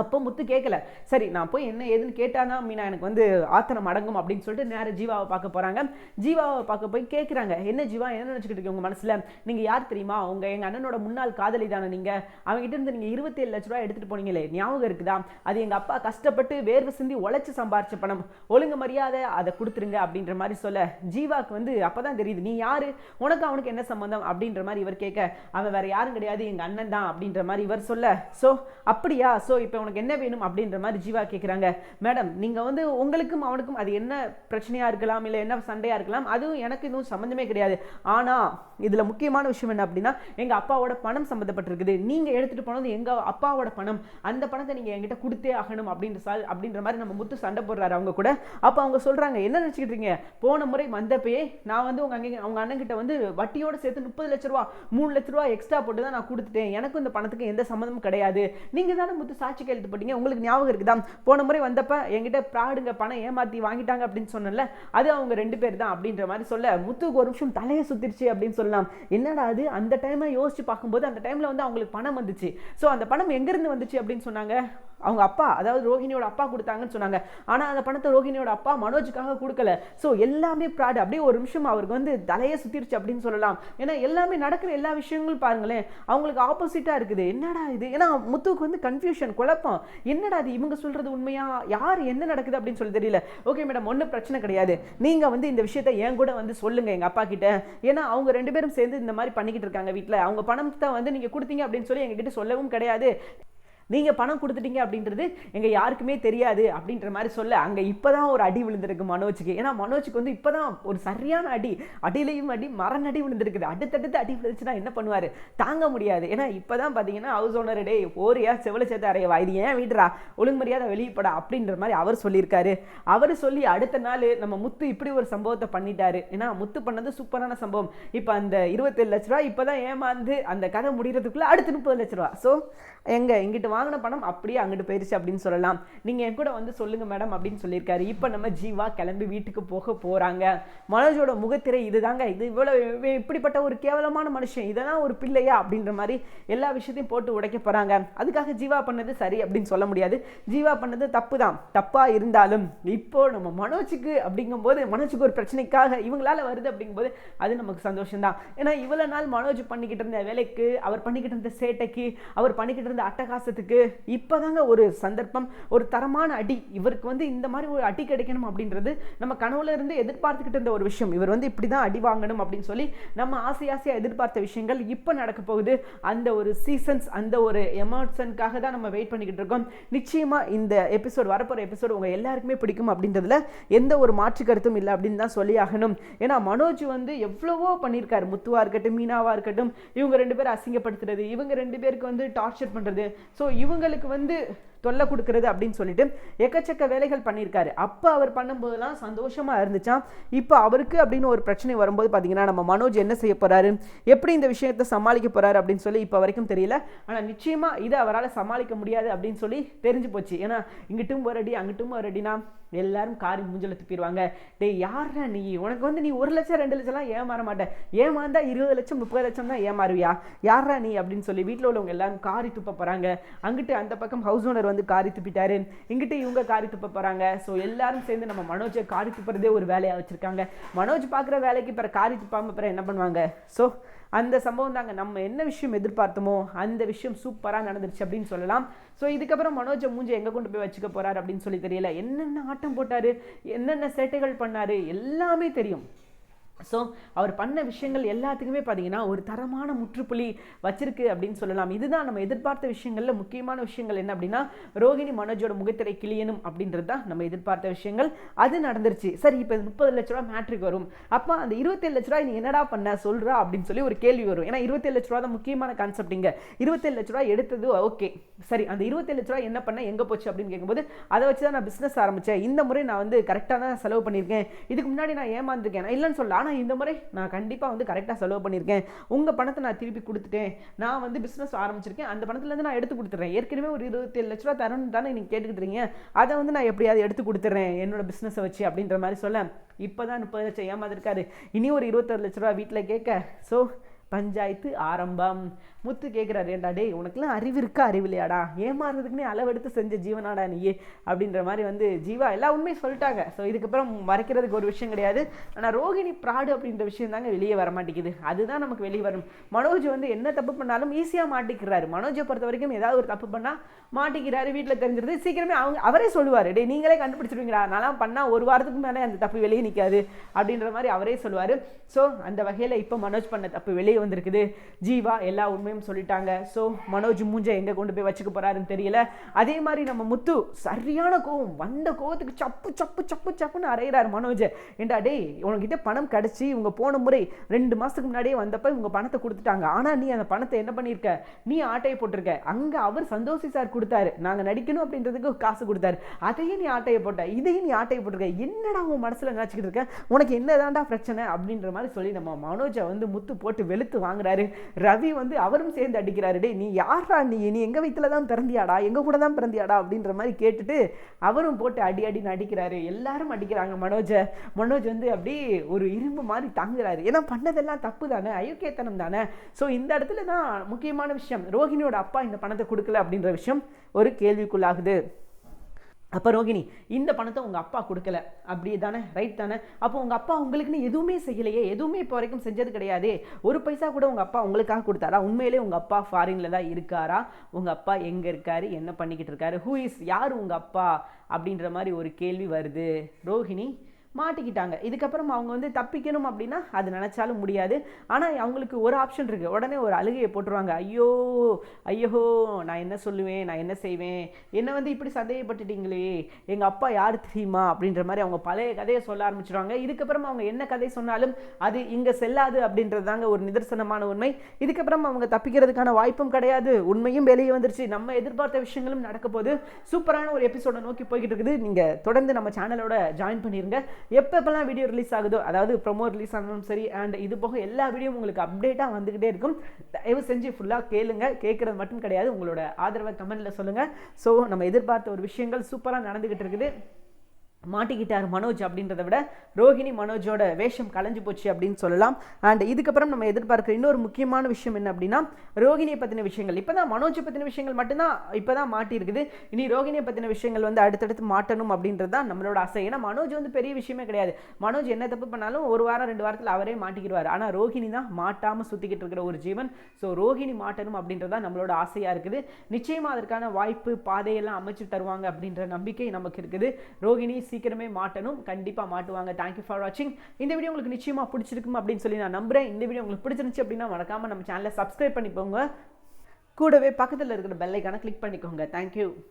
அப்போ முத்து கேட்கல சரி நான் போய் என்ன ஏதுன்னு கேட்டானா மீனா எனக்கு வந்து ஆத்திரம் அடங்கும் அப்படின்னு சொல்லிட்டு நேர ஜீவாவை பார்க்க போகிறாங்க ஜீவாவை பார்க்க போய் கேட்குறாங்க என்ன ஜீவா என்ன நினச்சிக்கிட்டு இருக்கீங்க உங்கள் மனசில்? நீங்கள் யார் தெரியுமா? உங்கள் எங்கள் அண்ணனோட முன்னாள் காதலி தானே நீங்கள் அவங்ககிட்ட இருந்து நீங்கள் இருபத்தேழு லட்ச ரூபா எடுத்துகிட்டு போனீங்களே ஞாபகம் இருக்குதா? அது எங்கள் அப்பா கஷ்டப்பட்டு வேர்வை சிந்தி உழைச்சி சம்பாரிச்ச பணம். ஒழுங்கு மரியாதை அதை கொடுத்துருங்க அப்படின்ற மாதிரி சொல்ல ஜீவாக்கு வந்து அப்போ தான் தெரியுது நீ யார்? உனக்கு அவனுக்கு என்ன சம்மந்தம் அப்படின்ற மாதிரி இவர் கேட்க அவன் வேறு யாரும் கிடையாது எங்கள் அண்ணன் தான். அப்படின்ற மாதிரி இவர் சொல்ல ஸோ அப்படியா? ஸோ இப்போ உனக்கு என்ன வேணும் அப்படின்ற மாதிரி ஜீவா கேட்குறாங்க மேடம் நீங்கள் வந்து உங்களுக்கும் அவனுக்கும் அது என்ன பிரச்சனையாக இருக்கலாம் இல்லை என்ன சண்டையாக இருக்கலாம் அதுவும் எனக்கு இதுவும் சம்மந்தமே கிடையாது. ஆனால் இதில் முக்கியமான விஷயம் என்ன அப்படின்னா எங்கள் அப்பாவோட பணம் சம்மந்தப்பட்டிருக்குது நீங்கள் எடுத்துகிட்டு போனது எங்கள் அப்பாவோட பணம். அந்த பணத்தை நீங்கள் என்கிட்ட கொடுத்தே ஆகணும் அப்படின்ற சால் அப்படின்ற மாதிரி நம்ம முத்து சண்டை போடுறாரு அவங்க கூட. அப்போ அவங்க சொல்கிறாங்க என்ன நினச்சிக்கிட்டு இருக்கீங்க? போன முறை வந்தப்பயே நான் வந்து உங்கள் அங்கே அவங்க அண்ணன் கிட்ட வந்து வட்டியோடு சேர்த்து முப்பது லட்ச ரூபா மூணு லட்ச ரூபா எக்ஸ்ட்ரா போட்டு தான் நான் கொடுத்துட்டேன். எனக்கும் இந்த பணத்துக்கு எந்த சம்மந்தமும் கிடையாது. நீங்கள் தானே முத்து சாட்சி கையெழுத்து போட்டீங்க. உங்களுக்கு ஞாபகம் இருக்குதா? போன முறை வந்தப்ப என்கிட்ட ப்ராடுங்க பணம் ஏமாற்றி வாங்கிட்டாங்க அப்படின்னு சொன்னல அது அவங்க ரெண்டு பேர் தான் அப்படின்ற மாதிரி சொல்ல முத்துக்கு ஒரு நிமிஷம் தலையை சுத்திருச்சு அப்படின்னு சொல்லலாம். என்னடா அது? அந்த டைமை யோசிச்சு பார்க்கும்போது அந்த டைமில் வந்து அவங்களுக்கு பணம் வந்துச்சு. ஸோ அந்த பணம் எங்கேருந்து வந்துச்சு அப்படின்னு சொன்னாங்க? அவங்க அப்பா அதாவது ரோஹிணியோட அப்பா கொடுத்தாங்கன்னு சொன்னாங்க. ஆனால் அந்த பணத்தை ரோஹிணியோட அப்பா மனோஜுக்காக கொடுக்கல. ஸோ எல்லாமே ப்ராடு அப்படியே ஒரு நிமிஷம் அவருக்கு வந்து தலையை சுத்திருச்சு அப்படின்னு சொல்லலாம். ஏன்னா எல்லாமே நடக்கிற எல்லா விஷயங்களும் பாருங்களேன் அவங்களுக்கு ஆப்போசிட்டாக இருக்குது. என்னடா இது? ஏன்னா முத்துவுக்கு வந்து கன்ஃபியூஷன் குழப்பம். என்னடா இது? இவங்க சொல்கிறது உண்மையா? யார் என்ன நடக்குது அப்படின்னு சொல்லி தெரியல. ஓகே மேடம் ஒன்றும் பிரச்சனை கிடையாது. நீங்கள் வந்து இந்த விஷயத்த என் கூட வந்து சொல்லுங்கள் எங்கள் அப்பா கிட்ட. ஏன்னா அவங்க ரெண்டு பேரும் சேர்ந்து இந்த மாதிரி பண்ணிக்கிட்டு இருக்காங்க வீட்டில் அவங்க பணத்தை வந்து நீங்கள் கொடுத்தீங்க அப்படின்னு சொல்லி எங்ககிட்ட சொல்லவும் கிடையாது. நீங்கள் பணம் கொடுத்துட்டீங்க அப்படின்றது எங்கள் யாருக்குமே தெரியாது அப்படின்ற மாதிரி சொல்ல அங்கே இப்போ தான் ஒரு அடி விழுந்திருக்கு மனோஜுக்கு. ஏன்னா மனோஜுக்கு வந்து இப்போ தான் ஒரு சரியான அடி அடியிலையும் அடி மரநடி விழுந்திருக்குது. அடுத்தடுத்து அடி விழுந்துச்சுன்னா என்ன பண்ணுவார்? தாங்க முடியாது. ஏன்னா இப்போ தான் பார்த்தீங்கன்னா ஹவுஸ் ஓனர் டே ஓரியா செவல சேர்த்து அறையவா இது ஏன் வீடுறா? ஒழுங்கு மரியாதை வெளியப்படா அப்படின்ற மாதிரி அவர் சொல்லியிருக்காரு. அவர் சொல்லி அடுத்த நாள் நம்ம முத்து இப்படி ஒரு சம்பவத்தை பண்ணிட்டாரு. ஏன்னா முத்து பண்ணது சூப்பரான சம்பவம். இப்போ அந்த இருபத்தேழு லட்ச ரூபா இப்போ தான் ஏமாந்து அந்த கதை முடிகிறதுக்குள்ளே அடுத்து முப்பது லட்ச ரூபா ஸோ எங்கே எங்கிட்ட வாங்கின பணம் அப்படியே அங்கிட்டு போயிருச்சு அப்படின்னு சொல்லலாம். நீங்க என் கூட வந்து சொல்லுங்க மேடம் அப்படின்னு சொல்லியிருக்காரு. இப்போ நம்ம ஜீவா கிளம்பி வீட்டுக்கு போக போறாங்க. மனோஜோட முகத்திரை இதுதாங்க. இது இவ்வளவு இப்படிப்பட்ட ஒரு கேவலமான மனுஷன். இதெல்லாம் ஒரு பிள்ளையா அப்படின்ற மாதிரி எல்லா விஷயத்தையும் போட்டு உடைக்க போறாங்க. அதுக்காக ஜீவா பண்ணது சரி அப்படின்னு சொல்ல முடியாது. ஜீவா பண்ணது தப்பு தான் தப்பா இருந்தாலும் இப்போ நம்ம மனோஜுக்கு அப்படிங்கும்போது மனோஜுக்கு ஒரு பிரச்சனைக்காக இவங்களால வருது அப்படிங்கும்போது அது நமக்கு சந்தோஷம் தான் ஏன்னா இவ்வளவு நாள் மனோஜ் பண்ணிக்கிட்டு இருந்த வேலைக்கு அவர் பண்ணிக்கிட்டு இருந்த சேட்டைக்கு அவர் பண்ணிக்கிட்டு இருந்த அட்டகாசத்துக்கு இப்போ தாங்க ஒரு சந்தர்ப்பம் ஒரு தரமான அடி. இவருக்கு வந்து இந்த மாதிரி ஒரு அடி கிடைக்கணும் அப்படின்றது நம்ம கனவுல இருந்து எதிர்பார்த்துக்கிட்டு இருந்த ஒரு விஷயம். இவர் வந்து இப்படி தான் அடி வாங்கணும் அப்படின்னு சொல்லி நம்ம ஆசை ஆசையாக எதிர்பார்த்த விஷயங்கள் இப்போ நடக்க போகுது. அந்த ஒரு சீசன்ஸ் அந்த ஒரு எமோஷனுக்காக தான் நம்ம வெயிட் பண்ணிக்கிட்டு இருக்கோம். நிச்சயமாக இந்த எபிசோட் வரப்போகிற எபிசோடு உங்கள் எல்லாருக்குமே பிடிக்கும் அப்படின்றதுல எந்த ஒரு மாற்று கருத்தும் இல்லை அப்படின்னு தான் சொல்லி ஆகணும். ஏன்னா மனோஜ் வந்து எவ்வளவோ பண்ணியிருக்காரு. முத்துவாக இருக்கட்டும் மீனாவாக இருக்கட்டும் இவங்க ரெண்டு பேரும் அசிங்கப்படுத்துறது இவங்க ரெண்டு பேருக்கு வந்து டார்ச்சர் பண்ணுறது ஸோ இவங்களுக்கு வந்து தொல்லை கொடுக்கறது அப்படின்னு சொல்லிட்டு எக்கச்சக்க வேலைகள் பண்ணியிருக்காரு. அப்போ அவர் பண்ணும்போதெல்லாம் சந்தோஷமாக இருந்துச்சான் இப்போ அவருக்கு அப்படின்னு ஒரு பிரச்சனை வரும்போது பார்த்தீங்கன்னா நம்ம மனோஜ் என்ன செய்ய போகிறாரு எப்படி இந்த விஷயத்தை சமாளிக்க போகிறாரு அப்படின்னு சொல்லி இப்போ வரைக்கும் தெரியல. ஆனால் நிச்சயமாக இதை அவரால் சமாளிக்க முடியாது அப்படின்னு சொல்லி தெரிஞ்சு போச்சு. ஏன்னா இங்கிட்டும் ஒரு அடி அங்கிட்டும் ஒரு அடினா எல்லாரும் காரி மூஞ்சல துப்பிடுவாங்க. டேய் யாரா நீ? உனக்கு வந்து நீ ஒரு லட்சம் ரெண்டு லட்சம்லாம் ஏமாற மாட்டேன் ஏமாந்தா இருபது லட்சம் முப்பது லட்சம் தான் ஏமாறுவியா? யாரா நீ? அப்படின்னு சொல்லி வீட்டில் உள்ளவங்க எல்லாரும் காரி துப்ப போகிறாங்க அங்கிட்டு அந்த பக்கம் ஹவுஸ் ஓனர் வந்து காரி துப்பிட்டாரு. இங்கிட்ட இவங்க காரி துப்ப போகிறாங்க ஸோ எல்லாரும் சேர்ந்து நம்ம மனோஜை காரி துப்புறதே ஒரு வேலையாக வச்சுருக்காங்க. மனோஜ் பார்க்குற வேலைக்கு பிற காரி துப்பாமல் பிற என்ன பண்ணுவாங்க? ஸோ அந்த சம்பவம் தாங்க. நம்ம என்ன விஷயம் எதிர்பார்த்தோமோ அந்த விஷயம் சூப்பராக நடந்துருச்சு அப்படின்னு சொல்லலாம். ஸோ இதுக்கப்புறம் மனோஜை மூஞ்சி எங்கே கொண்டு போய் வச்சுக்க போறாரு அப்படின்னு சொல்லி தெரியல. என்னென்ன ஆட்டம் போட்டாரு? என்னென்ன சேட்டைகள் பண்ணாரு? எல்லாமே தெரியும். ஸோ அவர் பண்ண விஷயங்கள் எல்லாத்துக்குமே பார்த்தீங்கன்னா ஒரு தரமான முற்றுப்புள்ளி வச்சிருக்கு அப்படின்னு சொல்லலாம். இதுதான் நம்ம எதிர்பார்த்த விஷயங்களில் முக்கியமான விஷயங்கள் என்ன அப்படின்னா ரோகிணி மனோஜோட முகத்திரை கிளியனும் அப்படின்றது தான் நம்ம எதிர்பார்த்த விஷயங்கள். அது நடந்துருச்சு. சரி இப்போ முப்பது லட்ச ரூபா மேட்ரிக் வரும். அப்போ அந்த இருபத்தேழு லட்ச ரூபா நீ என்னடா பண்ண சொல்கிறா அப்படின்னு சொல்லி ஒரு கேள்வி வரும். ஏன்னா இருபத்தேழு லட்ச ரூபா தான் முக்கியமான கான்செப்டிங்க இருபத்தேழு லட்ச ரூபா எடுத்தது ஓகே சரி அந்த இருபத்தேழு லட்ச ரூபா என்ன பண்ண எங்கே போச்சு அப்படின்னு கேட்கும்போது அதை வச்சு தான் நான் பிஸ்னஸ் ஆரம்பித்தேன் இந்த முறை நான் வந்து கரெக்டாக தான் செலவு பண்ணியிருக்கேன். இதுக்கு முன்னாடி நான் ஏமாந்துருக்கேன். நான் இல்லைன்னு சொல்லலாம் ஆனால் இந்த முறை நான் கண்டிப்பாக வந்து கரெக்டாக செலவு பண்ணியிருக்கேன் உங்கள் பணத்தை நான் திருப்பி கொடுத்துட்டேன். நான் வந்து பிஸ்னஸ் ஆரம்பிச்சிருக்கேன். அந்த பணத்துலேருந்து நான் எடுத்து கொடுத்துட்றேன் ஏற்கனவே ஒரு இருபத்தேழு லட்ச ரூபா தரணும் தானே நீங்கள் கேட்டுக்கிட்டுறீங்க அதை வந்து நான் எப்படியாவது எடுத்து கொடுத்துட்றேன் என்னோட பிஸ்னஸை வச்சு அப்படின்ற மாதிரி சொல்ல. இப்போ தான் முப்பது லட்சம் ஏமாந்துருக்காரு. இனி ஒரு இருபத்தாறு லட்ச ரூபா வீட்டில் கேட்க. ஸோ பஞ்சாயத்து ஆரம்பம். முத்து கேட்குறாரு ஏன்டா டேய் உனக்குலாம் அறிவு இருக்கா? அறிவு இல்லையாடா? ஏமாறுறதுக்குன்னே அளவெடுத்து செஞ்ச ஜீவனாடா நீயே அப்படின்ற மாதிரி வந்து ஜீவா எல்லா உண்மையும் சொல்லிட்டாங்க. ஸோ இதுக்கப்புறம் மறைக்கிறதுக்கு ஒரு விஷயம் கிடையாது. ஆனால் ரோகிணி ப்ராடு அப்படின்ற விஷயம் தாங்க வெளியே வர மாட்டேங்குது. அதுதான் நமக்கு வெளியே வரும். மனோஜ் வந்து என்ன தப்பு பண்ணாலும் ஈஸியாக மாட்டிக்கிறாரு. மனோஜை பொறுத்த வரைக்கும் ஏதாவது ஒரு தப்பு பண்ணால் மாட்டிக்கிறாரு வீட்டில் தெரிஞ்சிருது. சீக்கிரமே அவங்க அவரே சொல்லுவார் டே நீங்களே கண்டுபிடிச்சிருவீங்களா நான்லாம் பண்ணால் ஒரு வாரத்துக்கு மேலே அந்த தப்பு வெளியே நிற்காது அப்படின்ற மாதிரி அவரே சொல்லுவார். ஸோ அந்த வகையில் இப்போ மனோஜ் பண்ண தப்பு வெளியே வந்திருக்குது. ஜீவா எல்லா உண்மையும் சொல்லிட்டாங்க. ஸோ மனோஜ் மூஞ்ச எங்கே கொண்டு போய் வச்சுக்க போறாருன்னு தெரியல. அதே மாதிரி நம்ம முத்து சரியான கோவம் வந்த கோவத்துக்கு சப்பு சப்பு சப்பு சப்புன்னு அறையிறாரு மனோஜ். ஏண்டா டேய் உனக்கிட்ட பணம் கிடச்சி இவங்க போன முறை ரெண்டு மாதத்துக்கு முன்னாடியே வந்தப்போ இவங்க பணத்தை கொடுத்துட்டாங்க. ஆனால் நீ அந்த பணத்தை என்ன பண்ணியிருக்க? நீ ஆட்டையை போட்டிருக்க. அங்கே அவர் சந்தோஷி சார் கொடுத்தாரு. நாங்கள் நடிக்கணும் அப்படின்றதுக்கு காசு கொடுத்தாரு. அதையும் நீ ஆட்டையை போட்ட. இதையும் நீ ஆட்டையை போட்டிருக்க. என்னடா உன் மனசில் நினச்சிக்கிட்டு இருக்க? உனக்கு என்னதான்டா பிரச்சனை? அப்படின்ற மாதிரி சொல்லி நம்ம மனோஜை வந்து முத்து போட்டு வெளுத்து வாங்குறாரு. ரவி வந்து அவர் எல்லாரும் சேர்ந்து அடிக்கிறாரு டே நீ யாரா நீ? நீ எங்கள் வயிற்றில் தான் பிறந்தியாடா? எங்கள் கூட தான் பிறந்தியாடா? அப்படின்ற மாதிரி கேட்டுட்டு அவரும் போட்டு அடி அடின்னு அடிக்கிறாரு. எல்லாரும் அடிக்கிறாங்க மனோஜை. மனோஜ் வந்து அப்படியே ஒரு இரும்பு மாதிரி தாங்குறாரு. ஏன்னா பண்ணதெல்லாம் தப்பு தானே? அயோக்கியத்தனம் தானே? ஸோ இந்த இடத்துல தான் முக்கியமான விஷயம். ரோஹிணியோட அப்பா இந்த பணத்தை கொடுக்கல அப்படின்ற விஷயம் ஒரு கேள்விக்குள்ளாகுது. அப்போ ரோகிணி இந்த பணத்தை உங்கள் அப்பா கொடுக்கல. அப்படி தானே ரைட் தானே? அப்போ உங்கள் அப்பா உங்களுக்குன்னு எதுவுமே செய்யலையே. எதுவுமே இப்போ வரைக்கும் செஞ்சது கிடையாது. ஒரு பைசா கூட உங்கள் அப்பா உங்களுக்காக கொடுத்தாரா? உண்மையிலே உங்கள் அப்பா ஃபாரினில் தான் இருக்காரா? உங்கள் அப்பா எங்கே இருக்காரு? என்ன பண்ணிக்கிட்டு இருக்காரு? ஹூ இஸ் யார் உங்கள் அப்பா? அப்படின்ற மாதிரி ஒரு கேள்வி வருது. ரோஹிணி மாட்டிக்கிட்டாங்க. இதுக்கப்புறம் அவங்க வந்து தப்பிக்கணும் அப்படின்னா அது நினச்சாலும் முடியாது. ஆனால் அவங்களுக்கு ஒரு ஆப்ஷன் இருக்குது உடனே ஒரு அழுகையை போட்டுருவாங்க. ஐயோ ஐயோ நான் என்ன சொல்லுவேன்? நான் என்ன செய்வேன்? என்னை வந்து இப்படி சந்தேகப்பட்டுட்டீங்களே? எங்கள் அப்பா யார் தெரியுமா? அப்படின்ற மாதிரி அவங்க பழைய கதையை சொல்ல ஆரம்பிச்சிருவாங்க. இதுக்கப்புறம் அவங்க என்ன கதை சொன்னாலும் அது இங்கே செல்லாது அப்படின்றது தாங்க ஒரு நிதர்சனமான உண்மை. இதுக்கப்புறம் அவங்க தப்பிக்கிறதுக்கான வாய்ப்பும் கிடையாது. உண்மையும் வெளியே வந்துருச்சு. நம்ம எதிர்பார்த்த விஷயங்களும் நடக்க போது சூப்பரான ஒரு எபிசோடை நோக்கி போய்கிட்டு இருக்குது. நீங்கள் தொடர்ந்து நம்ம சேனலோட ஜாயின் பண்ணிடுங்க எப்பப்பெல்லாம் வீடியோ ரிலீஸ் ஆகுதோ அதாவது ப்ரொமோ ரிலீஸ் ஆனாலும் சரி அண்ட் இது போக எல்லா வீடியோவும் உங்களுக்கு அப்டேட்டாக வந்துக்கிட்டே இருக்கும். தயவு செஞ்சு ஃபுல்லாக கேளுங்க. கேட்குறது மட்டும் கிடையாது. உங்களோட ஆதரவை கமெண்ட்டில் சொல்லுங்கள் ஸோ நம்ம எதிர்பார்த்த ஒரு விஷயங்கள் சூப்பராக நடந்துக்கிட்டு இருக்குது. மாட்டிக்கிட்டார் மனோஜ் அப்படின்றத விட ரோஹிணி மனோஜோட வேஷம் கலைஞ்சு போச்சு அப்படின்னு சொல்லலாம். அண்ட் இதுக்கப்புறம் நம்ம எதிர்பார்க்குற இன்னொரு முக்கியமான விஷயம் என்ன அப்படின்னா ரோகிணியை பற்றின விஷயங்கள். இப்போ தான் மனோஜை பற்றின விஷயங்கள் மட்டும்தான் இப்போ தான் மாட்டியிருக்குது. இனி ரோகிணியை பற்றின விஷயங்கள் வந்து அடுத்தடுத்து மாட்டணும் அப்படின்றது தான் நம்மளோட ஆசை. ஏன்னா மனோஜ் வந்து பெரிய விஷயமே கிடையாது. மனோஜ் என்ன தப்பு பண்ணாலும் ஒரு வாரம் ரெண்டு வாரத்தில் அவரே மாட்டிக்கிடுவார். ஆனால் ரோஹிணி தான் மாட்டாமல் சுற்றிக்கிட்டு இருக்கிற ஒரு ஜீவன். ஸோ ரோஹிணி மாட்டணும் அப்படின்றது தான் நம்மளோட ஆசையாக இருக்குது. நிச்சயமாக அதற்கான வாய்ப்பு பாதையெல்லாம் அமைச்சு தருவாங்க அப்படின்ற நம்பிக்கை நமக்கு இருக்குது. ரோஹிணி சீக்கிரமே மாட்டணும். கண்டிப்பாக மாட்டுவாங்க. தேங்க்யூ ஃபார் வாட்சிங் இந்த வீடியோ உங்களுக்கு நிச்சயமாக பிடிச்சிருக்கும் அப்படின்னு சொல்லி நான் நம்புறேன். இந்த வீடியோ உங்களுக்கு பிடிச்சிருந்துச்சு அப்படின்னா மறக்காமல் நம்ம சேனலை சப்ஸ்கிரைப் பண்ணிப்போங்க கூடவே பக்கத்தில் இருக்கிற பெல்லைக்கான கிளிக் பண்ணிக்கோங்க. தேங்க்யூ